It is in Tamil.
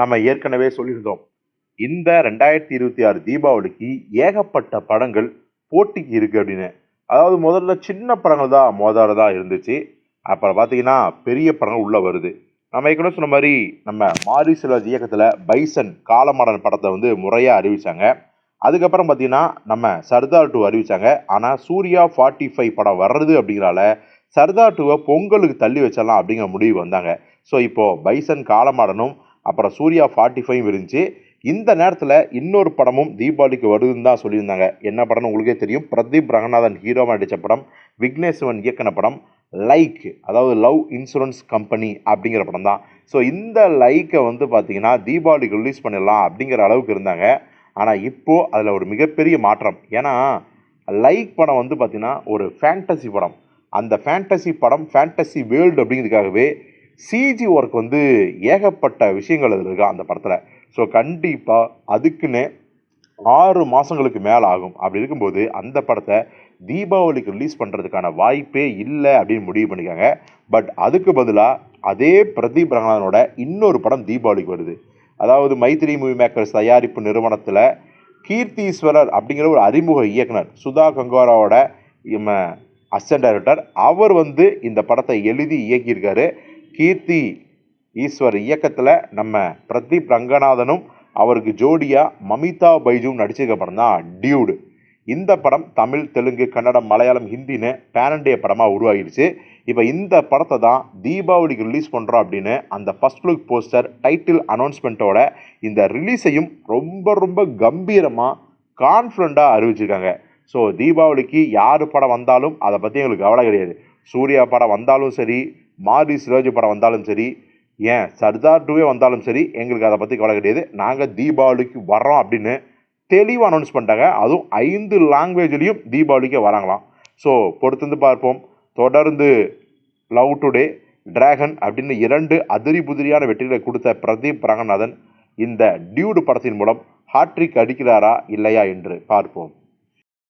நம்ம ஏற்கனவே சொல்லியிருந்தோம். இந்த ரெண்டாயிரத்தி இருபத்தி ஆறு தீபாவளிக்கு ஏகப்பட்ட படங்கள் போட்டிக்கு இருக்கு அப்படின்னு. அதாவது முதல்ல சின்ன படங்கள் தான் மோதாரதா இருந்துச்சு. அப்புறம் பார்த்தீங்கன்னா பெரிய படங்கள் உள்ளே வருது. நம்ம ஏற்கனவே சொன்ன மாதிரி நம்ம மாரி செல்வராஜ் இயக்கத்தில் பைசன் காலமாடன் படத்தை வந்து முறையாக அறிவித்தாங்க அதுக்கப்புறம் பார்த்தீங்கன்னா நம்ம சர்தார் டூ அறிவிச்சாங்க. ஆனால் சூர்யா ஃபார்ட்டி ஃபைவ் படம் வர்றது அப்படிங்கிறால சர்தார் டூவை பொங்கலுக்கு தள்ளி வச்சிடலாம் அப்படிங்கிற முடிவு வந்தாங்க. ஸோ இப்போது பைசன் காலமாடனும் அப்புறம் சூர்யா ஃபார்ட்டி ஃபைவ் இருந்துச்சு இந்த நேரத்தில் இன்னொரு படமும் தீபாவளிக்கு வருதுன்னு தான் சொல்லியிருந்தாங்க. என்ன படம்னு உங்களுக்கே தெரியும். பிரதீப் ரங்கநாதன் ஹீரோவாக நடித்த படம் விக்னேஸ்வரன் இயக்கின படம் லைக் அதாவது லவ் இன்சூரன்ஸ் கம்பெனி அப்படிங்கிற படம் தான். ஸோ இந்த லைக்கை வந்து பார்த்திங்கன்னா தீபாவளிக்கு ரிலீஸ் பண்ணிடலாம் அப்படிங்கிற அளவுக்கு இருந்தாங்க. ஆனால் இப்போது அதில் ஒரு மிகப்பெரிய மாற்றம். ஏன்னா லைக் படம் வந்து பார்த்திங்கன்னா ஒரு ஃபேண்டசி படம். அந்த ஃபேண்டசி படம் ஃபேண்டசி வேர்ல்டு அப்படிங்கிறதுக்காகவே சிஜி ஒர்க் வந்து ஏகப்பட்ட விஷயங்கள் அதில் இருக்கா அந்த படத்தில். ஸோ கண்டிப்பாக அதுக்குன்னு ஆறு மாதங்களுக்கு மேலே ஆகும். அப்படி இருக்கும்போது அந்த படத்தை தீபாவளிக்கு ரிலீஸ் பண்ணுறதுக்கான வாய்ப்பே இல்லை அப்படின்னு முடிவு பண்ணிக்காங்க பட் அதுக்கு பதிலாக அதே பிரதீப் ரங்கநாதனோட இன்னொரு படம் தீபாவளிக்கு வருது. அதாவது மைத்திரி மூவி மேக்கர்ஸ் தயாரிப்பு நிறுவனத்தில் கீர்த்தீஸ்வரர் அப்படிங்கிற ஒரு அறிமுக இயக்குனர் சுதா கங்காராவோட இம்ம அசிஸ்டன்ட் டைரக்டர் அவர் வந்து இந்த படத்தை எழுதி இயக்கியிருக்காரு. கீர்த்தி ஈஸ்வர் இயக்கத்தில் நம்ம பிரதீப் ரங்கநாதனும் அவருக்கு ஜோடியாக மமிதா பைஜும் நடிச்சிருக்க படம் தான் டியூடு. இந்த படம் தமிழ் தெலுங்கு கன்னடம் மலையாளம் ஹிந்தின்னு பேரண்டிய படமாக உருவாகிடுச்சு இப்போ இந்த படத்தை தான் தீபாவளிக்கு ரிலீஸ் பண்ணுறோம் அப்படின்னு அந்த ஃபர்ஸ்ட் லுக் போஸ்டர் டைட்டில் அனௌன்ஸ்மெண்ட்டோட இந்த ரிலீஸையும் ரொம்ப ரொம்ப கம்பீரமாக கான்ஃபிடண்ட்டாக அறிவிச்சிருக்காங்க. ஸோ தீபாவளிக்கு யார் படம் வந்தாலும் அதை பற்றி எங்களுக்கு கவலை கிடையாது. சூர்யா படம் வந்தாலும் சரி மாரி சிரோஜி படம் வந்தாலும் சரி ஏன் சர்தார் டூவே வந்தாலும் சரி எங்களுக்கு அதை பற்றி கவலை கிடையாது. நாங்கள் தீபாவளிக்கு வர்றோம் அப்படின்னு தெளிவாக அனௌன்ஸ் பண்ணிட்டாங்க. அதுவும் ஐந்து லாங்குவேஜ்லேயும் தீபாவளிக்கு வராங்களாம். ஸோ பொறுத்திருந்து பார்ப்போம். தொடர்ந்து லவ் டுடே டிராகன் அப்படின்னு இரண்டு அதிரி புதிரியான வெற்றிகளை கொடுத்த பிரதீப் ரங்கநாதன் இந்த டியூடு படத்தின் மூலம் ஹாட்ரிக் அடிக்கிறாரா இல்லையா என்று பார்ப்போம்.